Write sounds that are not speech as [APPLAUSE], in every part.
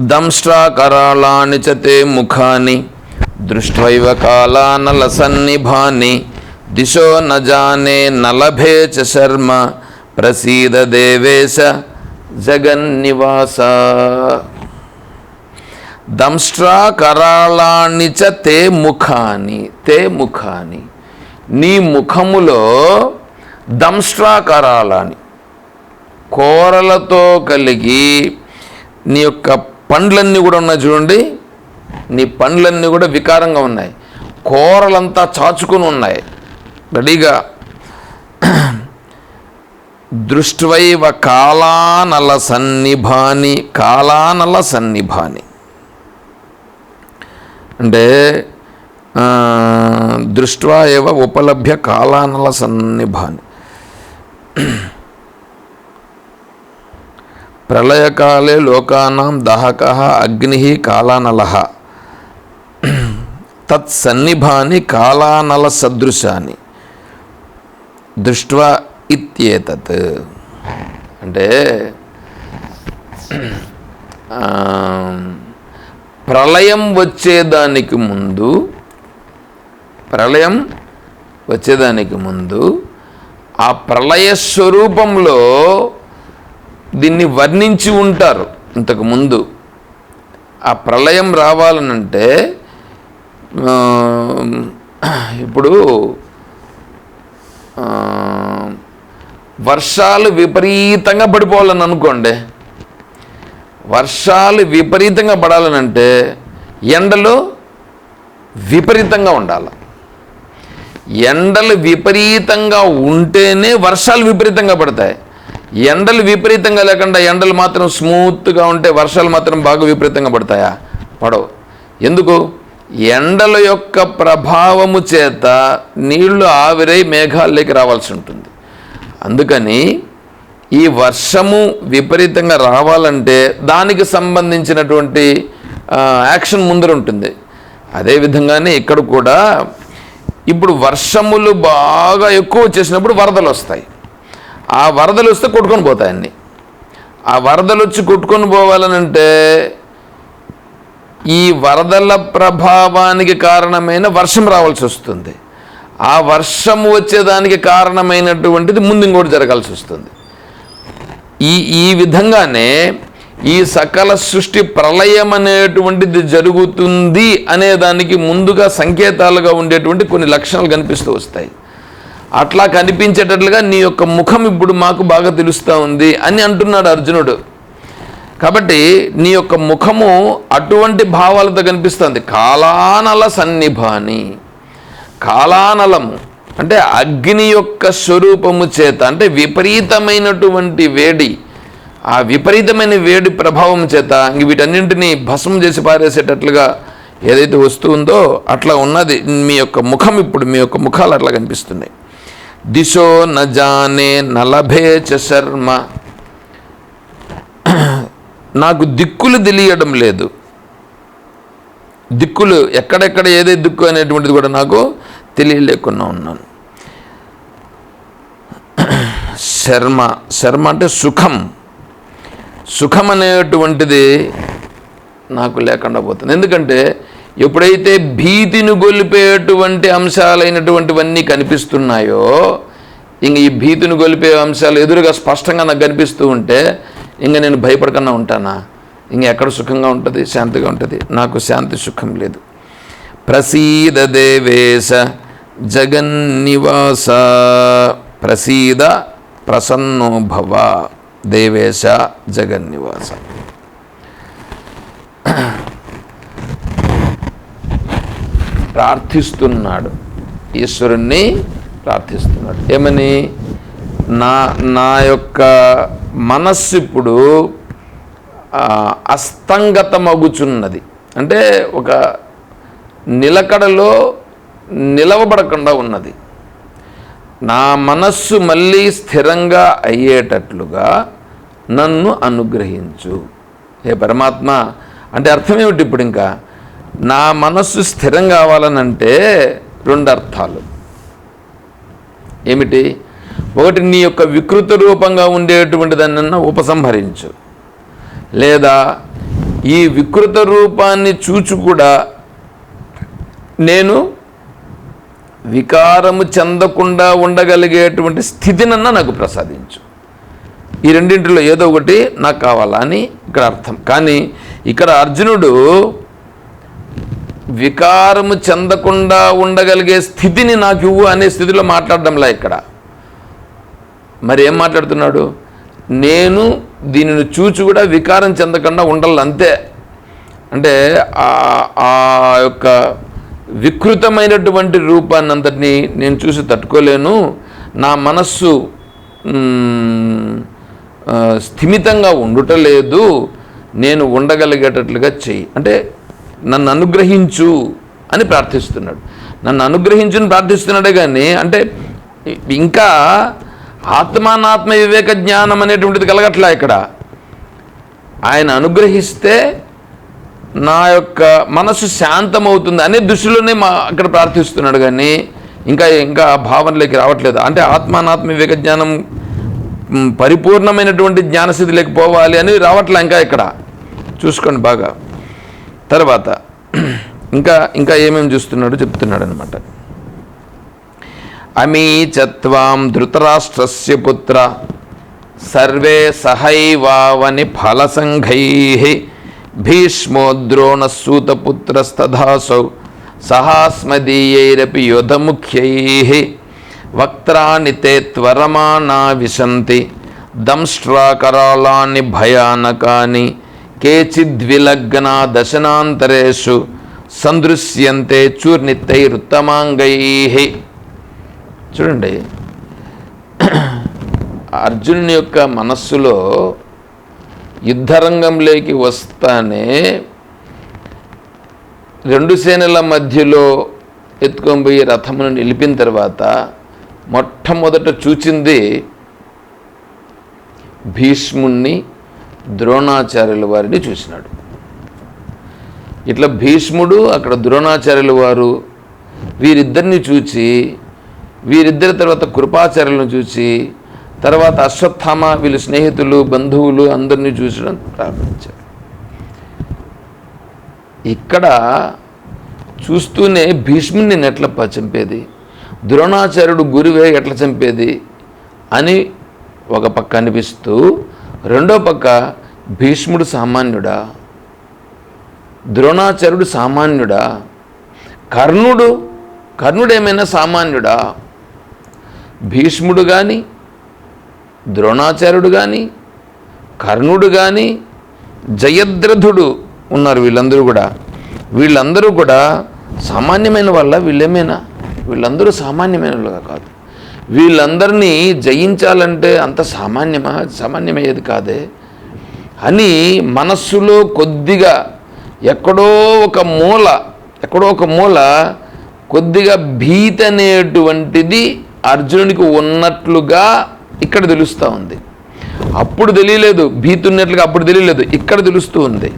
దంష్ట్రాకరాళాని చ తే ముఖాని దృష్ట్వైవ కాలానలసన్నిభాని దిశో నజానే నలభే చ శర్మ ప్రసీద దేవేశ జగన్నివాస. దంష్ట్రాకరాళాన్ని చ తే ముఖాని తే ముఖాని నీ ముఖములో దంష్ట్రాకరాళాన్ని కూరలతో కలిగి నీ యొక్క పండ్లన్నీ కూడా ఉన్నాయి చూడండి. నీ పండ్లన్నీ కూడా వికారంగా ఉన్నాయి. కూరలంతా చాచుకొని ఉన్నాయి. రెడీగా. దృష్టివైవ కాలానల సన్నిభాని కాలానల సన్నిభాని. అంటే దృష్ట్వా ఏవ ఉపలభ్య కాలానల సన్నిభాని. ప్రళయకాలే లోకానాం దహక అగ్ని కాలానల. తత్సన్నిభాని కాలానల సదృశాన్ని దృష్ట్వా ఇత్యేతత్. అంటే ప్రళయం వచ్చేదానికి ముందు ప్రళయం వచ్చేదానికి ముందు ఆ ప్రళయ స్వరూపంలో దీన్ని వర్ణించి ఉంటారు. ఇంతకు ముందు ఆ ప్రళయం రావాలనంటే ఇప్పుడు వర్షాలు విపరీతంగా పడిపోవాలని అనుకోండి. వర్షాలు విపరీతంగా పడాలనంటే ఎండలు విపరీతంగా ఉండాలి. ఎండలు విపరీతంగా ఉంటేనే వర్షాలు విపరీతంగా పడతాయి. ఎండలు విపరీతంగా లేకుండా ఎండలు మాత్రం స్మూత్గా ఉంటే వర్షాలు మాత్రం బాగా విపరీతంగా పడతాయా? పడవు. ఎందుకు? ఎండల యొక్క ప్రభావము చేత నీళ్ళు ఆవిరై మేఘాల్లోకి రావాల్సి ఉంటుంది. అందుకని ఈ వర్షము విపరీతంగా రావాలంటే దానికి సంబంధించినటువంటి యాక్షన్ ముందర ఉంటుంది. అదేవిధంగానే ఇక్కడ కూడా ఇప్పుడు వర్షములు బాగా ఎక్కువ వచ్చేసినప్పుడు వరదలు వస్తాయి. ఆ వరదలు వస్తే కొట్టుకొని పోతాయండి. ఆ వరదలు వచ్చి కొట్టుకొని పోవాలనంటే ఈ వరదల ప్రభావానికి కారణమైన వర్షం రావాల్సి వస్తుంది. ఆ వర్షం వచ్చేదానికి కారణమైనటువంటిది ముందు ఇంకోటి జరగాల్సి వస్తుంది. ఈ ఈ విధంగానే ఈ సకల సృష్టి ప్రళయం అనేటువంటిది జరుగుతుంది అనేదానికి ముందుగా సంకేతాలుగా ఉండేటువంటి కొన్ని లక్షణాలు కనిపిస్తూ వస్తాయి. అట్లా కనిపించేటట్లుగా నీ యొక్క ముఖం ఇప్పుడు మాకు బాగా తెలుస్తూ ఉంది అని అంటున్నాడు అర్జునుడు. కాబట్టి నీ యొక్క ముఖము అటువంటి భావాలతో కనిపిస్తుంది. కాలానల సన్నిభాని కాలానలము అంటే అగ్ని యొక్క స్వరూపము చేత అంటే విపరీతమైనటువంటి వేడి ఆ విపరీతమైన వేడి ప్రభావం చేత ఇంక వీటన్నింటినీ భస్మం చేసి పారేసేటట్లుగా ఏదైతే వస్తుందో అట్లా ఉన్నది. మీ యొక్క ముఖం ఇప్పుడు మీ యొక్క ముఖాలు అట్లా కనిపిస్తున్నాయి. దిశో నజానే నలభే చ శర్మ. నాకు దిక్కులు తెలియడం లేదు. దిక్కులు ఎక్కడెక్కడ ఏదే దిక్కు అనేటువంటిది కూడా నాకు తెలియలేకుండా ఉన్నాను. శర్మ శర్మ అంటే సుఖం. సుఖం అనేటువంటిది నాకు లేకుండా పోతుంది. ఎందుకంటే ఎప్పుడైతే భీతిని గొలిపేటువంటి అంశాలైనటువంటివన్నీ కనిపిస్తున్నాయో ఇంక ఈ భీతిని గొలిపే అంశాలు ఎదురుగా స్పష్టంగా నాకు కనిపిస్తూ ఉంటే ఇంక నేను భయపడకుండా ఉంటానా? ఇంక ఎక్కడ సుఖంగా ఉంటుంది? శాంతిగా ఉంటుంది? నాకు శాంతి సుఖం లేదు. ప్రసీద దేవేశ జగన్నివాస ప్రసీద ప్రసన్నోభవ దేవేశ దేవేశ జగన్నివాస. ప్రార్థిస్తున్నాడు. ఈశ్వరుణ్ణి ప్రార్థిస్తున్నాడు. ఏమని? నా నా యొక్క మనస్సు ఇప్పుడు అస్తంగతమగుచున్నది. అంటే ఒక నిలకడలో నిలవబడకుండా ఉన్నది. నా మనస్సు మళ్ళీ స్థిరంగా అయ్యేటట్లుగా నన్ను అనుగ్రహించు. హే పరమాత్మ అంటే అర్థం ఏమిటి ఇప్పుడు ఇంకా? నా మనస్సు స్థిరం కావాలనంటే రెండు అర్థాలు ఏమిటి? ఒకటి నీ యొక్క వికృత రూపంగా ఉండేటువంటి దాన్ని ఉపసంహరించు. లేదా ఈ వికృత రూపాన్ని చూచి కూడా నేను వికారము చెందకుండా ఉండగలిగేటువంటి స్థితినన్నా నాకు ప్రసాదించు. ఈ రెండింటిలో ఏదో ఒకటి నాకు కావాలా అని ఇక్కడ అర్థం. కానీ ఇక్కడ అర్జునుడు వికారము చెందకుండా ఉండగలిగే స్థితిని నాకు ఇవ్వు అనే స్థితిలో మాట్లాడడంలా ఇక్కడ. మరి ఏం మాట్లాడుతున్నాడు? నేను దీనిని చూచి కూడా వికారం చెందకుండా ఉండాలి అంతే. అంటే ఆ- యొక్క వికృతమైనటువంటి రూపాన్ని అంతటిని నేను చూసి తట్టుకోలేను. నా మనస్సు స్థిమితంగా ఉండటం లేదు. నేను ఉండగలిగేటట్లుగా చెయ్యి. అంటే నన్ను అనుగ్రహించు అని ప్రార్థిస్తున్నాడు. నన్ను అనుగ్రహించుని ప్రార్థిస్తున్నాడే కానీ అంటే ఇంకా ఆత్మానాత్మ వివేక జ్ఞానం అనేటువంటిది కలగట్లా ఇక్కడ. ఆయన అనుగ్రహిస్తే నా యొక్క మనసు శాంతమవుతుంది అనే దృష్టిలోనే మా అక్కడ ప్రార్థిస్తున్నాడు కానీ ఇంకా ఇంకా ఆ భావనలోకి రావట్లేదు. అంటే ఆత్మానాత్మ వివేక జ్ఞానం పరిపూర్ణమైనటువంటి జ్ఞానస్థితి పోవాలి అని రావట్లే ఇంకా ఇక్కడ. చూసుకోండి బాగా. తర్వాత ఇంకా ఇంకా ఏమేమి చూస్తున్నాడో చెప్తున్నాడు అనమాట అమీ చత్వాం ధృతరాష్ట్రస్య పుత్ర సర్వే సహైవావని ఫలసంఘై భీష్మో భీష్మోద్రోణసూతపుత్రస్తధాసౌ సహాస్మదీయైరపి యుధముఖ్యై వక్త్రాన్ని తే త్వరమానా విశంతి దంష్ట్రాకరాళాన్ని భయానకాని కేచిద్విలగ్న దశనాంతరేషు సందృశ్యంతే చూర్నితైరుత్తమాంగై చూడండి. అర్జునుని యొక్క మనస్సులో యుద్ధరంగంలోకి వస్తానే రెండు సేనల మధ్యలో ఎత్తుకొని పోయి రథమును నిలిపిన తర్వాత మొట్టమొదట చూచింది భీష్ముణ్ణి ద్రోణాచార్యుల వారిని చూసినాడు. ఇట్లా భీష్ముడు అక్కడ ద్రోణాచార్యుల వారు వీరిద్దరిని చూచి వీరిద్దరి తర్వాత కృపాచార్యులను చూసి తర్వాత అశ్వత్థామ వీళ్ళు స్నేహితులు బంధువులు అందరినీ చూసడం ప్రారంభించారు ఇక్కడ చూస్తూనే భీష్ముని నేను ఎట్లా చంపేది? ద్రోణాచార్యుడు గురువే ఎట్లా చంపేది? అని ఒక పక్క అనిపిస్తూ రెండో పక్క భీష్ముడు సామాన్యుడా ద్రోణాచార్యుడు సామాన్యుడా కర్ణుడు కర్ణుడేమైనా సామాన్యుడా భీష్ముడు కానీ ద్రోణాచార్యుడు కానీ కర్ణుడు కానీ జయద్రథుడు ఉన్నారు వీళ్ళందరూ కూడా. వీళ్ళందరూ కూడా సామాన్యమైన వాళ్ళ వీళ్ళేమైనా? వీళ్ళందరూ సామాన్యమైన కాదు. వీళ్ళందరినీ జయించాలంటే అంత సామాన్యమా? సామాన్యమయ్యేది కాదే. అని మనస్సులో కొద్దిగా ఎక్కడో ఒక మూల ఎక్కడో ఒక మూల కొద్దిగా భీత అనేటువంటిది అర్జునునికి ఉన్నట్లుగా ఇక్కడ తెలుస్తూ ఉంది. అప్పుడు తెలియలేదు భీతి ఉన్నట్లుగా అప్పుడు తెలియలేదు ఇక్కడ తెలుస్తూ ఉంది.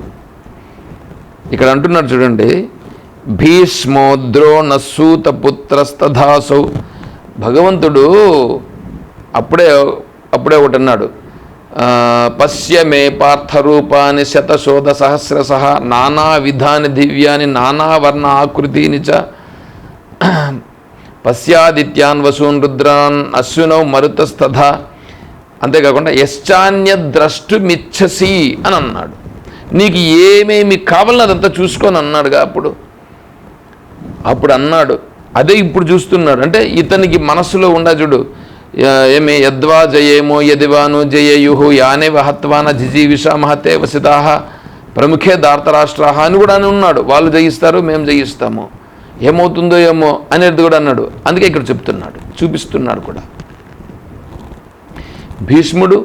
ఇక్కడ అంటున్నాడు చూడండి భీష్మో ద్రోణ సూత పుత్రస్తధాసౌ భగవంతుడు అప్పుడే అప్పుడే ఒకటి అన్నాడు. ఆ, పశ్య మే పార్థరూపాన్ని శతశోధ సహస్రశ నానా విధాని దివ్యాని నానా వర్ణ ఆకృతిని చ పశ్యాదిత్యాన్ వసూన్ రుద్రాన్ అశ్వినౌ మరుతస్తథ. అంతేకాకుండా యశ్చాన్య ద్రష్టుమిచ్చసి అని అన్నాడు. నీకు ఏమేమి కావాలన్నదంతా చూసుకొని అన్నాడుగా అప్పుడు. అప్పుడు అన్నాడు అదే ఇప్పుడు చూస్తున్నాడు అంటే ఇతనికి మనస్సులో ఉండా చూడు ఏమి యద్వా జయేమో యదివాను జయయుహు యానే వహత్వాన జిజీవిష మహతే వసితాహ ప్రముఖే దార్తరాష్ట్రాహ అని కూడా అని ఉన్నాడు. వాళ్ళు జయిస్తారు మేము జయిస్తాము. ఏమవుతుందో ఏమో అనేది కూడా అన్నాడు. అందుకే ఇక్కడ చెప్తున్నాడు చూపిస్తున్నాడు కూడా. భీష్ముడు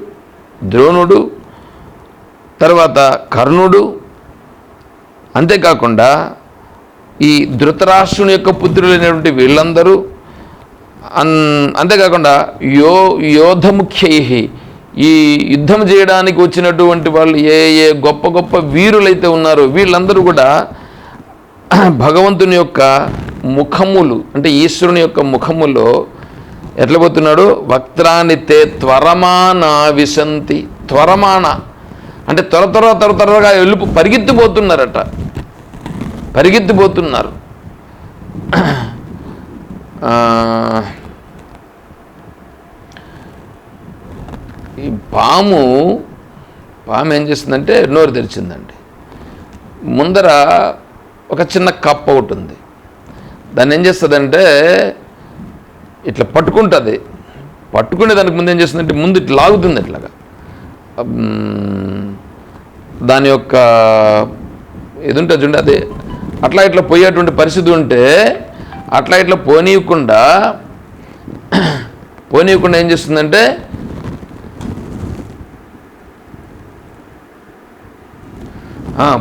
ద్రోణుడు తర్వాత కర్ణుడు అంతేకాకుండా ఈ ధృతరాష్ట్రుని యొక్క పుత్రులైనటువంటి వీళ్ళందరూ అన్ అంతేకాకుండా యో యోధముఖ్యై ఈ యుద్ధం చేయడానికి వచ్చినటువంటి వాళ్ళు ఏ ఏ గొప్ప గొప్ప వీరులైతే ఉన్నారో వీళ్ళందరూ కూడా భగవంతుని యొక్క ముఖములు అంటే ఈశ్వరుని యొక్క ముఖములో ఎట్లా పోతున్నాడు? వక్త్రాన్ని తే త్వరమాన విశంతి. త్వరమాన అంటే త్వర త్వర త్వర త్వరగా వెళ్ళి పరిగెత్తిపోతున్నారట. పరిగెత్తిపోతున్నారు. ఈ పాము పాము ఏం చేసిందంటే నోరు తెరిచిందండి. ముందర ఒక చిన్న కప్ప ఒకటి ఉంది. దాన్ని ఏం చేస్తుందంటే ఇట్లా పట్టుకుంటుంది. పట్టుకునే దానికి ముందు ఏం చేస్తుందంటే ముందు ఇట్లా లాగుతుంది ఇట్లాగా దాని యొక్క ఇది ఉంటుంది చూడండి అదే అట్లా ఇట్లా పోయేటువంటి పరిస్థితి ఉంటే అట్లా ఇట్లా పోనీయకుండా పోనీయకుండా ఏం చేస్తుందంటే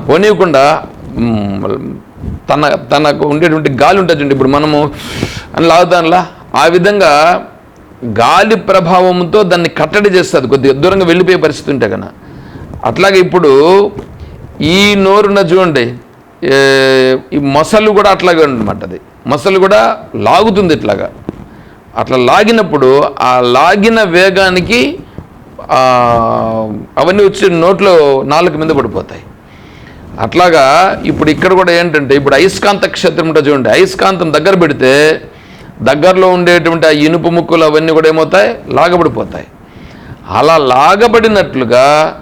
పోనీయకుండా తన తనకు ఉండేటువంటి గాలి ఉంటుంది ఇప్పుడు మనము అని లాగుతానులా ఆ విధంగా గాలి ప్రభావంతో దాన్ని కట్టడి చేస్తుంది కొద్దిగా దూరంగా వెళ్ళిపోయే పరిస్థితి ఉంటే కన్నా. అట్లాగే ఇప్పుడు ఈ నోరున చూడండి ఈ మొసలు కూడా అట్లాగే అనమాట అది. మొసలు కూడా లాగుతుంది ఇట్లాగా. అట్లా లాగినప్పుడు ఆ లాగిన వేగానికి అవన్నీ వచ్చి నోట్లో నాలుగు మీద పడిపోతాయి. అట్లాగా ఇప్పుడు ఇక్కడ కూడా ఏంటంటే ఇప్పుడు అయస్కాంత క్షేత్రం ఉంటుంది చూడండి అయస్కాంతం దగ్గర పెడితే దగ్గరలో ఉండేటువంటి ఆ ఇనుపు ముక్కులు అవన్నీ కూడా ఏమవుతాయి? లాగబడిపోతాయి. అలా లాగబడినట్లుగా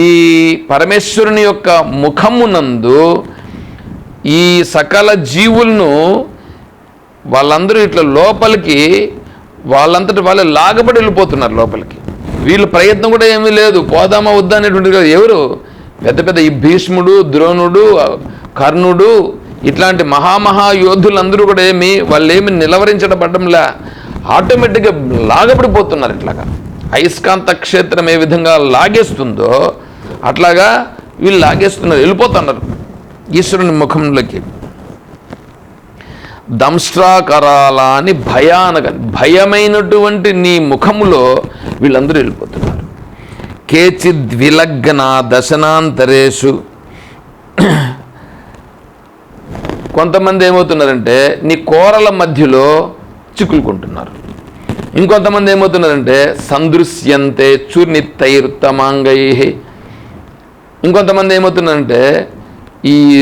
ఈ పరమేశ్వరుని యొక్క ముఖమునందు ఈ సకల జీవులను వాళ్ళందరూ ఇట్లా లోపలికి వాళ్ళంతటి వాళ్ళు లాగబడి వెళ్ళిపోతున్నారు లోపలికి. వీళ్ళ ప్రయత్నం కూడా ఏమీ లేదు. పోదామా వద్దా అనేటువంటిది కదా ఎవరు? పెద్ద పెద్ద ఈ భీష్ముడు ద్రోణుడు కర్ణుడు ఇట్లాంటి మహామహా యోధులందరూ కూడా ఏమి వాళ్ళు ఏమి నిలవరించబడ్డంలా ఆటోమేటిక్గా లాగబడిపోతున్నారు ఇట్లాగా. అయస్కాంత క్షేత్రం ఏ విధంగా లాగేస్తుందో అట్లాగా వీళ్ళు లాగేస్తున్నారు వెళ్ళిపోతున్నారు ఈశ్వరుని ముఖంలోకి. దంష్ట్రాకరాలని భయానక భయమైనటువంటి నీ ముఖములో వీళ్ళందరూ వెళ్ళిపోతున్నారు. కేచిద్విలగ్న దశనాంతరేషు కొంతమంది ఏమవుతున్నారంటే నీ కోరల మధ్యలో చిక్కులుకుంటున్నారు. ఇంకొంతమంది ఏమవుతున్నారంటే సందృశ్యంతే చుర్నిత్తైర్తమాంగై. ఇంకొంతమంది ఏమవుతున్నారంటే ఈ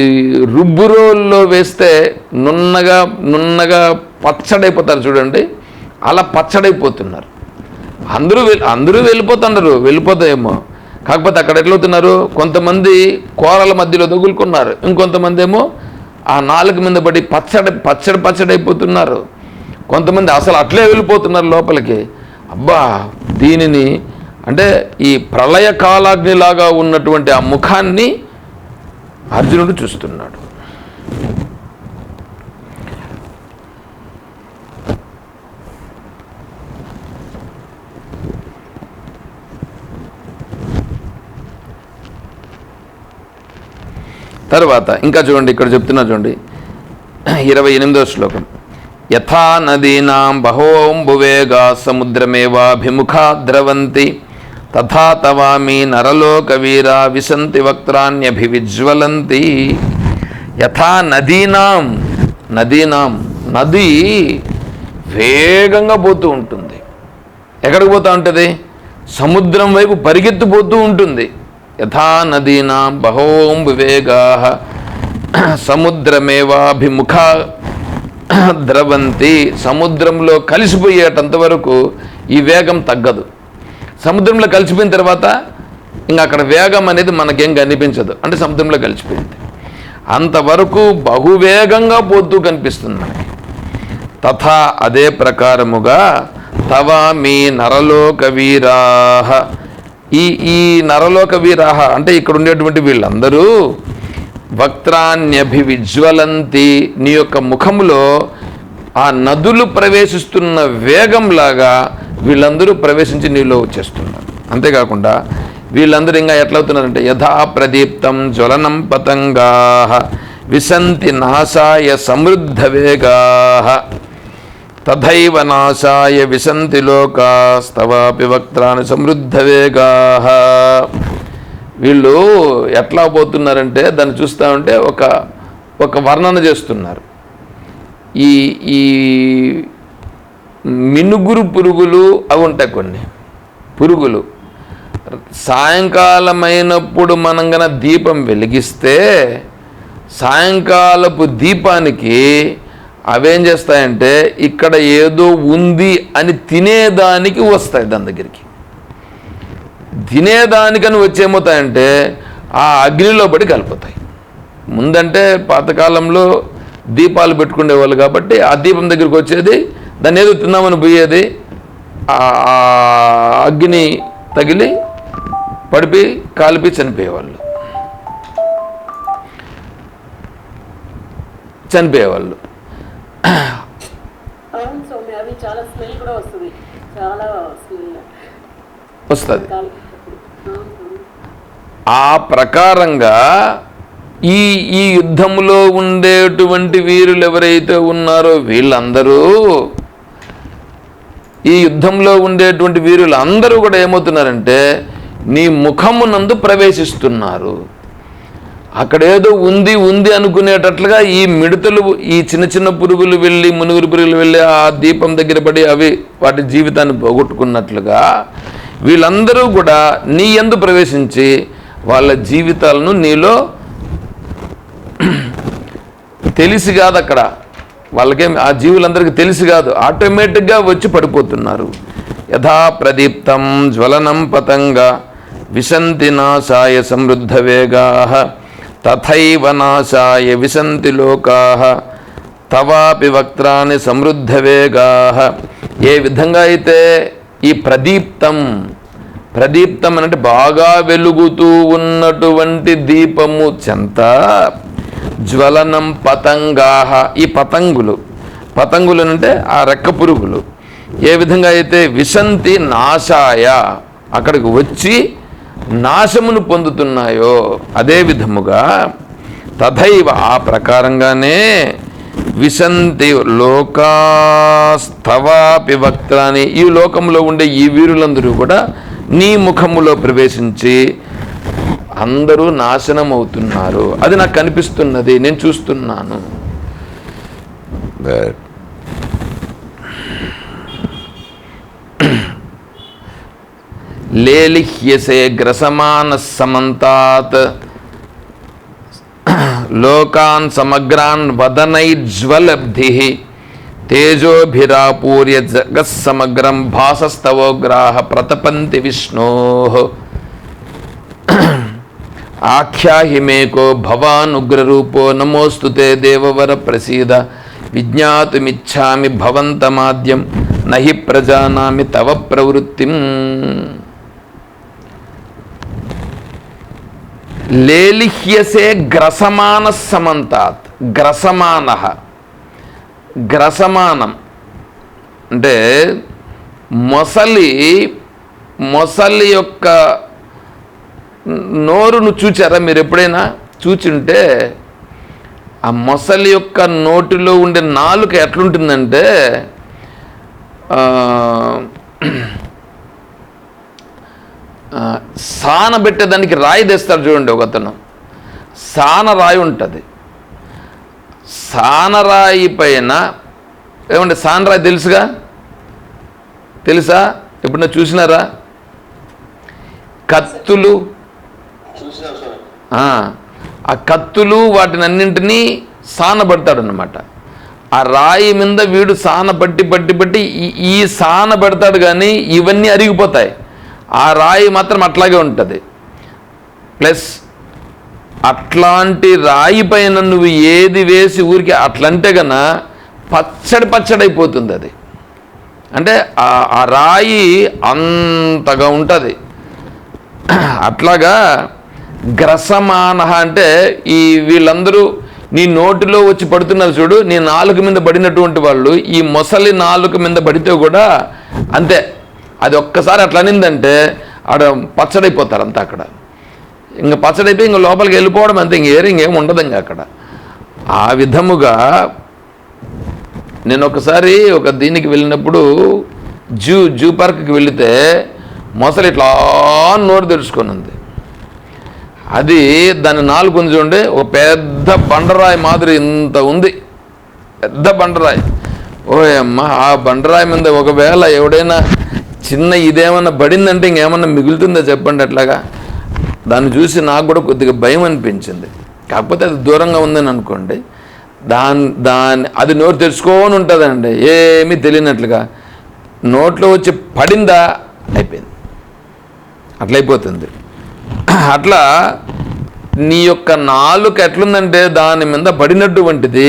రుబ్బురోల్లో వేస్తే నున్నగా నున్నగా పచ్చడైపోతారు చూడండి అలా పచ్చడైపోతున్నారు. అందరూ వెల్- అందరూ వెళ్ళిపోతున్నారు వెళ్ళిపోతాయేమో. కాకపోతే అక్కడ ఎట్లవుతున్నారు కొంతమంది కోరల మధ్యలో దొగులుకున్నారు ఇంకొంతమంది ఏమో ఆ నాలుగు మీద పడి పచ్చడి పచ్చడి పచ్చడైపోతున్నారు. కొంతమంది అసలు అట్లే వెళ్ళిపోతున్నారు లోపలికి. అబ్బా దీనిని అంటే ఈ ప్రళయ కాలాగ్నిలాగా ఉన్నటువంటి ఆ ముఖాన్ని అర్జునుడు చూస్తున్నాడు. తర్వాత ఇంకా చూడండి ఇక్కడ చెప్తున్నా చూడండి. [CLEARS THROAT] ఇరవై ఎనిమిదో శ్లోకం. యథా నదీనాం బహోంబువేగా సముద్రమేవాభిముఖా ద్రవంతి. తథా తవామి నరలోకవీరా విశంతి వక్త్రాన్యభివిజ్వలంతి యథా నదీనాం నదీనాం నది వేగంగా పోతూ ఉంటుంది. ఎక్కడికి పోతూ ఉంటుంది? సముద్రం వైపు పరిగెత్తిపోతూ ఉంటుంది. యథా నదీనాం బహోం వివేగా సముద్రమేవాభిముఖ [CLEARS THROAT] ద్రవంతి సముద్రంలో కలిసిపోయేటంత వరకు ఈ వేగం తగ్గదు. సముద్రంలో కలిసిపోయిన తర్వాత ఇంకా అక్కడ వేగం అనేది మనకేం కనిపించదు. అంటే సముద్రంలో కలిసిపోయింది. అంతవరకు బహువేగంగా పోతూ కనిపిస్తుంది మనకి. తథా అదే ప్రకారముగా తవ మీ నరలోక వీరాహ. ఈ ఈ నరలోక వీరాహ అంటే ఇక్కడ ఉండేటువంటి వీళ్ళందరూ వక్త్రాన్యభివిజ్వలంతి నీ యొక్క ముఖములో ఆ నదులు ప్రవేశిస్తున్న వేగంలాగా వీళ్ళందరూ ప్రవేశించి నీళ్ళు వచ్చేస్తున్నారు అంతేకాకుండా వీళ్ళందరూ ఇంకా ఎట్లవుతున్నారంటే యథా ప్రదీప్తం జ్వలనం పతంగా విశంతి నాశాయ సమృద్ధ వేగా తథైవ నాశాయ విశంతి లోకాస్తవాపి వక్త్రాన్ని సమృద్ధ వేగా. వీళ్ళు ఎట్లా పోతున్నారంటే దాన్ని చూస్తూ ఉంటే ఒక ఒక వర్ణన చేస్తున్నారు. ఈ ఈ మినుగురు పురుగులు అవి ఉంటాయి కొన్ని. పురుగులు. సాయంకాలమైనప్పుడు మనం గన దీపం వెలిగిస్తే సాయంకాలపు దీపానికి అవేం చేస్తాయంటే ఇక్కడ ఏదో ఉంది అని తినేదానికి వస్తాయి దాని దగ్గరికి. తినేదానికని వచ్చేమవుతాయంటే ఆ అగ్నిలో పడి కలిపోతాయి. ముందంటే పాతకాలంలో దీపాలు పెట్టుకునేవాళ్ళు కాబట్టి ఆ దీపం దగ్గరికి వచ్చేది దాన్ని ఏదో తిందామని పోయేది అగ్ని తగిలి పడిపి కాలిపి చనిపోయేవాళ్ళు. చనిపోయేవాళ్ళు. వస్తుంది. ఆ ప్రకారంగా ఈ ఈ యుద్ధంలో ఉండేటువంటి వీరులు ఎవరైతే ఉన్నారో వీళ్ళందరూ ఈ యుద్ధంలో ఉండేటువంటి వీరులు అందరూ కూడా ఏమవుతున్నారంటే నీ ముఖమునందు ప్రవేశిస్తున్నారు. అక్కడ ఏదో ఉంది ఉంది అనుకునేటట్లుగా ఈ మిడతలు ఈ చిన్న చిన్న పురుగులు వెళ్ళి మునుగురు పురుగులు వెళ్ళి ఆ దీపం దగ్గర పడి అవి వాటి జీవితాన్ని పోగొట్టుకున్నట్లుగా వీళ్ళందరూ కూడా నీ ఎందు ప్రవేశించి వాళ్ళ జీవితాలను నీలో [CLEARS THROAT] తెలిసి కాదు అక్కడ. వాళ్ళకేం ఆ జీవులందరికీ తెలిసి కాదు. ఆటోమేటిక్గా వచ్చి పడిపోతున్నారు. యథా ప్రదీప్తం జ్వలనం పతంగా విశంతి నాశాయ సమృద్ధ వేగా తథైవ నాశాయ విశంతి లోకా తవాపి వక్త్రాన్ని సమృద్ధ వేగా. ఏ విధంగా అయితే ఈ ప్రదీప్తం ప్రదీప్తం అంటే బాగా వెలుగుతూ ఉన్నటువంటి దీపము చెంత జ్వలనం పతంగాహ. ఈ పతంగులు. పతంగులు అంటే ఆ రెక్క పురుగులు. ఏ విధంగా అయితే విశంతి నాశాయ అక్కడికి వచ్చి నాశమును పొందుతున్నాయో అదే విధముగా తథైవ ఆ ప్రకారంగానే విశంతి లోకాస్తవాపి వక్త్రాని ఈ లోకంలో ఉండే ఈ వీరులందరూ కూడా నీ ముఖములో ప్రవేశించి అందరూ నాశనం అవుతున్నారు అది నాకు కనిపిస్తున్నది నేను చూస్తున్నాను. లేలిహ్యసే గ్రసమాన సమంతాత్ లోకాన్ సమగ్రాన్ వదనైజ్వలబ్ధి తేజోభిరాపూర్య జగస్సమగ్రం భాసస్తవోగ్రాహ ప్రతపంతి విష్ణో ఆఖ్యాహిమేకో భవానుగ్రరూపో నమోస్తు తే దేవవర ప్రసీద. విజ్ఞాతుమిచ్చామి భవంతమాద్యం నహి ప్రజానామి తవ ప్రవృత్తిం. లేలిహ్యసే గ్రసమాన సమంతాత్ గ్రసమాన. గ్రసమానం. అంటే మొసలి మొసలి యొక్క నోరును చూచారా? మీరు ఎప్పుడైనా చూచుంటే ఆ మొసలి యొక్క నోటిలో ఉండే నాలుక ఎట్లుంటుందంటే సాన పెట్టేదానికి రాయి తెస్తాడు చూడండి ఒకతను. సాన రాయి ఉంటుంది. సానరాయి పైన ఏమంటే సానరాయి తెలుసుగా? తెలుసా? ఎప్పుడన్నా చూసినారా? కత్తులు ఆ, కత్తులు వాటిని అన్నింటినీ సానబడతాడు అనమాట ఆ రాయి మీద వీడు సాన పట్టి పట్టి పట్టి ఈ- సాన పెడతాడు కానీ ఇవన్నీ అరిగిపోతాయి. ఆ రాయి మాత్రం అట్లాగే ఉంటుంది. ప్లస్ అట్లాంటి రాయి పైన నువ్వు ఏది వేసి ఊరికి అట్లంటే కన్నా పచ్చడి పచ్చడి అయిపోతుంది అది. అంటే ఆ రాయి అంతగా ఉంటుంది. అట్లాగా గ్రసమాన అంటే ఈ వీళ్ళందరూ నీ నోటిలో వచ్చి పడుతున్నారు చూడు నీ నాలుక మీద పడినటువంటి వాళ్ళు ఈ మొసలి నాలుక మీద పడితే కూడా అంతే. అది ఒక్కసారి అట్లా అనిందంటే ఆడ పచ్చడైపోతారు అంతా అక్కడ. ఇంక పచ్చడైపోయి ఇంక లోపలికి వెళ్ళిపోవడం అంతే ఇంక ఏరి ఇంకేం ఉండదు ఇంక అక్కడ. ఆ విధముగా నేను ఒకసారి ఒక దీనికి వెళ్ళినప్పుడు జూ జూ పార్క్కి వెళితే మొసలి ఇట్లా నోరు తెరుచుకొని ఉంది. అది దాని నాలుగు ఉంది చూడండి. ఒక పెద్ద బండరాయి మాదిరి ఇంత ఉంది. పెద్ద బండరాయి. ఓయమ్మ ఆ బండరాయి మీద ఒకవేళ ఎవడైనా చిన్న ఇదేమన్నా పడిందంటే ఇంకేమన్నా మిగులుతుందో చెప్పండి అట్లాగా. దాన్ని చూసి నాకు కూడా కొద్దిగా భయం అనిపించింది. కాకపోతే అది దూరంగా ఉందని అనుకోండి. దాని దాని అది నోరు తెరుచుకొని ఉంటుందండి. ఏమీ తెలియనట్లుగా. నోట్లో వచ్చి పడిందా? అయిపోయింది. అట్లయిపోతుంది. అట్లా నీ యొక్క నాలుక ఎట్లుందంటే దాని మీద పడినటువంటిది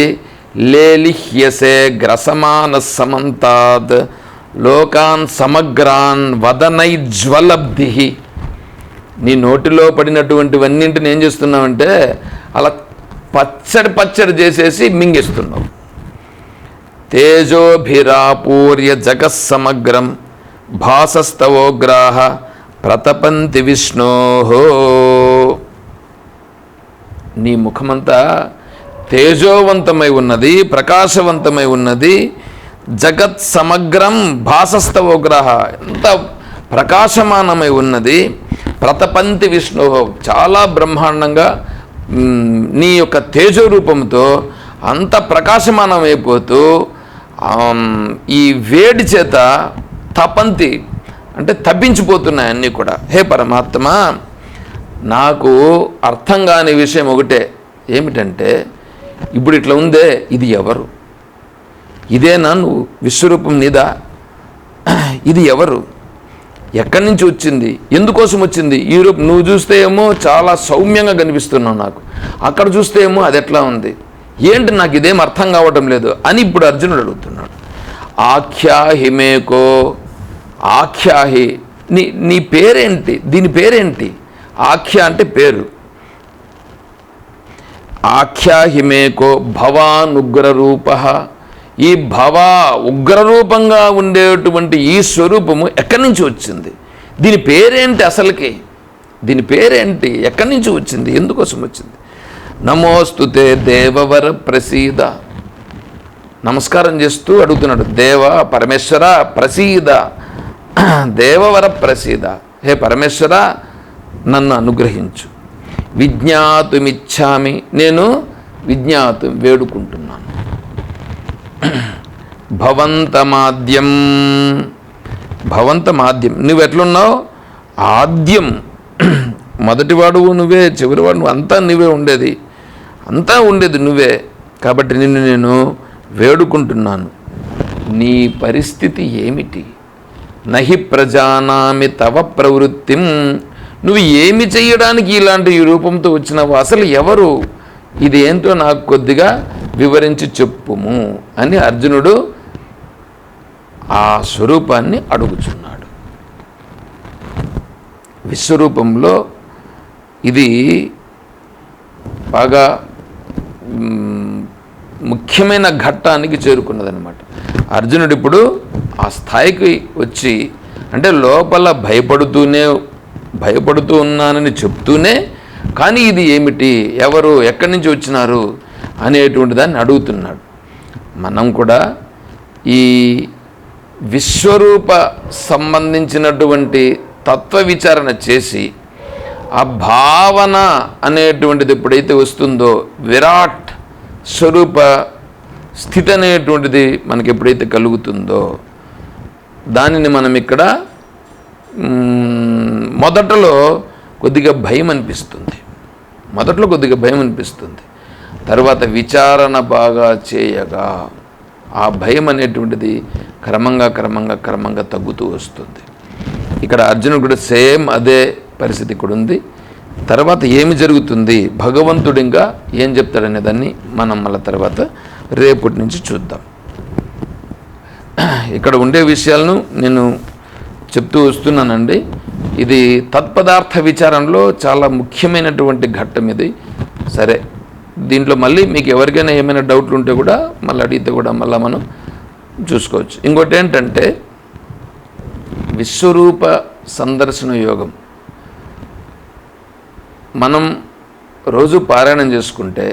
లేలిహ్యసే గ్రసమాన సమంతాత్ లోకాన్ సమగ్రాన్ వదనై జ్వలబ్ధి నీ నోటిలో పడినటువంటివన్నింటిని ఏం చేస్తున్నావంటే అలా పచ్చడి పచ్చడి చేసేసి మింగేస్తున్నావు. తేజోభిరాపూర్య జగస్సమగ్రం భాసస్తవోగ్రాహ ప్రతపంతి విష్ణోహో నీ ముఖమంతా తేజోవంతమై ఉన్నది ప్రకాశవంతమై ఉన్నది. జగత్ సమగ్రం భాసస్తవోగ్రహ ఎంత ప్రకాశమానమై ఉన్నది. ప్రతపంతి విష్ణోహో చాలా బ్రహ్మాండంగా నీ యొక్క తేజో రూపంతో అంత ప్రకాశమానమైపోతూ ఈ వేడి చేత తపంతి అంటే తప్పించిపోతున్నాయి అన్నీ కూడా. హే పరమాత్మ నాకు అర్థం కాని విషయం ఒకటే. ఏమిటంటే ఇప్పుడు ఇట్లా ఉందే ఇది ఎవరు? ఇదేనా నువ్వు? విశ్వరూపం నీదా? ఇది ఎవరు? ఎక్కడి నుంచి వచ్చింది? ఎందుకోసం వచ్చింది? ఈ రూపం నువ్వు చూస్తే ఏమో చాలా సౌమ్యంగా కనిపిస్తున్నావు నాకు. అక్కడ చూస్తే ఏమో అది ఎట్లా ఉంది? ఏంటి నాకు ఇదేం అర్థం కావటం లేదు అని ఇప్పుడు అర్జునుడు అడుగుతున్నాడు. ఆఖ్యాహిమేకో ఆఖ్యాహి నీ నీ పేరేంటి? దీని పేరేంటి? ఆఖ్య అంటే పేరు. ఆఖ్యాహిమేకో భవాన్ ఉగ్రరూప ఈ భవ ఉగ్రరూపంగా ఉండేటువంటి ఈ స్వరూపము ఎక్కడి నుంచి వచ్చింది? దీని పేరేంటి అసలుకి? దీని పేరేంటి? ఎక్కడి నుంచి వచ్చింది? ఎందుకోసం వచ్చింది? నమోస్తుతే దేవవర ప్రసీద. నమస్కారం చేస్తూ అడుగుతున్నాడు. దేవ పరమేశ్వర ప్రసీద. దేవవర ప్రసీద. హే పరమేశ్వర నన్ను అనుగ్రహించు. విజ్ఞాతుమిచ్చామి నేను విజ్ఞాతు వేడుకుంటున్నాను. భవంతమాద్యం. భవంతమాద్యం. నువ్వు ఎట్లున్నావు ఆద్యం. మొదటివాడు నువ్వే చివరివాడు నువ్వు. అంతా నువ్వే ఉండేది. అంతా ఉండేది నువ్వే. కాబట్టి నిన్ను నేను వేడుకుంటున్నాను. నీ పరిస్థితి ఏమిటి? నహి ప్రజానామి తవ ప్రవృత్తిం. నువ్వు ఏమి చేయడానికి ఇలాంటి ఈ రూపంతో వచ్చినావు అసలు ఎవరు? ఇది ఏంటో నాకు కొద్దిగా వివరించి చెప్పుము అని అర్జునుడు ఆ స్వరూపాన్ని అడుగుచున్నాడు. విశ్వరూపంలో ఇది బాగా ముఖ్యమైన ఘట్టానికి చేరుకున్నదనమాట అర్జునుడు ఇప్పుడు ఆ స్థాయికి వచ్చి అంటే లోపల భయపడుతూనే భయపడుతూ ఉన్నానని చెప్తూనే కానీ ఇది ఏమిటి ఎవరు ఎక్కడి నుంచి వచ్చినారు అనేటువంటి దాన్ని అడుగుతున్నాడు. మనం కూడా ఈ విశ్వరూప సంబంధించినటువంటి తత్వ విచారణ చేసి ఆ భావన అనేటువంటిది ఎప్పుడైతే వస్తుందో విరాట్ స్వరూప స్థితి అనేటువంటిది మనకి ఎప్పుడైతే కలుగుతుందో దానిని మనం ఇక్కడ మొదటలో కొద్దిగా భయం అనిపిస్తుంది. మొదట్లో కొద్దిగా భయం అనిపిస్తుంది. తర్వాత విచారణ బాగా చేయగా ఆ భయం అనేటువంటిది క్రమంగా క్రమంగా క్రమంగా తగ్గుతూ వస్తుంది. ఇక్కడ అర్జునుడు కూడా సేమ్ అదే పరిస్థితి ఇక్కడ ఉంది. తర్వాత ఏమి జరుగుతుంది? భగవంతుడు ఇంకా ఏం చెప్తాడనే దాన్ని మనం మళ్ళీ తర్వాత రేపటి నుంచి చూద్దాం. ఇక్కడ ఉండే విషయాలను నేను చెప్తూ వస్తున్నానండి. ఇది తత్పదార్థ విచారంలో చాలా ముఖ్యమైనటువంటి ఘట్టం ఇది. సరే దీంట్లో మళ్ళీ మీకు ఎవరికైనా ఏమైనా డౌట్లు ఉంటే కూడా మళ్ళీ అడిగితే కూడా మళ్ళీ మనం చూసుకోవచ్చు. ఇంకోటి ఏంటంటే విశ్వరూప సందర్శన యోగం. మనం రోజు పారాయణం చేసుకుంటే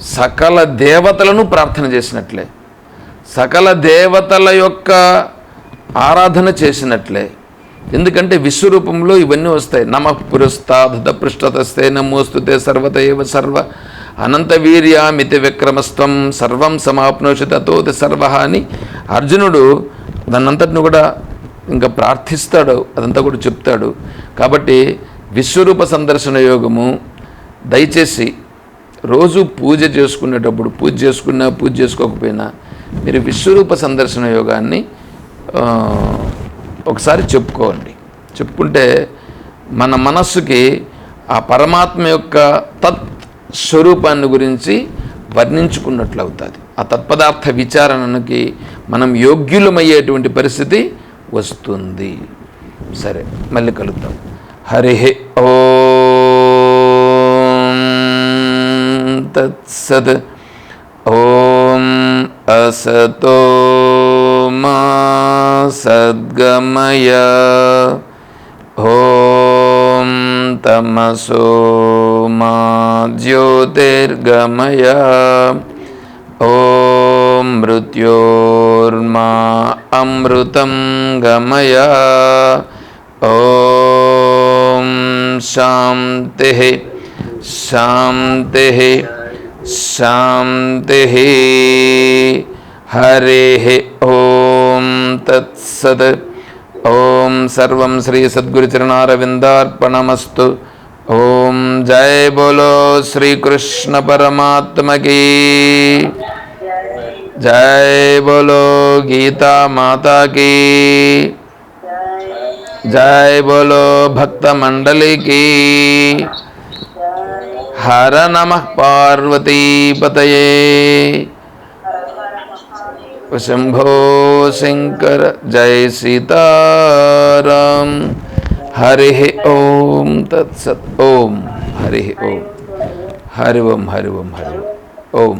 సకల దేవతలను ప్రార్థన చేసినట్లే. సకల దేవతల యొక్క ఆరాధన చేసినట్లే. ఎందుకంటే విశ్వరూపంలో ఇవన్నీ వస్తాయి. నమ పురస్తాధ పృష్ఠతస్తే నమోస్తుతే సర్వత ఏవ సర్వ అనంత వీర్యామితి విక్రమస్త్వం సర్వం సమాప్నోషి తతోతి సర్వ అని అర్జునుడు దాన్నంతటిని కూడా ఇంకా ప్రార్థిస్తాడు. అదంతా కూడా చెప్తాడు. కాబట్టి విశ్వరూప సందర్శన యోగము దయచేసి రోజు పూజ చేసుకునేటప్పుడు పూజ చేసుకున్నా పూజ చేసుకోకపోయినా మీరు విశ్వరూప సందర్శన యోగాన్ని ఒకసారి చెప్పుకోండి. చెప్పుకుంటే మన మనస్సుకి ఆ పరమాత్మ యొక్క తత్ స్వరూపాన్ని గురించి వర్ణించుకున్నట్లు అవుతుంది ఆ తత్పదార్థ విచారణకి మనం యోగ్యులమయ్యేటువంటి పరిస్థితి వస్తుంది. సరే మళ్ళీ కలుద్దాం. హరి ఓ तत्सद्। ॐ असतो मा सद्गमय। ॐ तमसो मा ज्योतिर्गमय। ॐ मृत्योर्मा अमृतं गमय। ॐ शान्तिः शान्तिः। शांति हरे ओम तत्सद। ओम सर्व श्री सद्गुरुचरणारविंदार्पणमस्तु। ओम जय बोलो श्री कृष्ण परमात्म की। जय बोलो गीता माता की। जय बोलो भक्त मंडली की। నమ పార్వతీపతయే శంభో శంకర జయ సీతారాం హరి ఓం తత్సత్ ఓం హరి ఓం హరి ఓం హరి ఓం హరి ఓం ఓం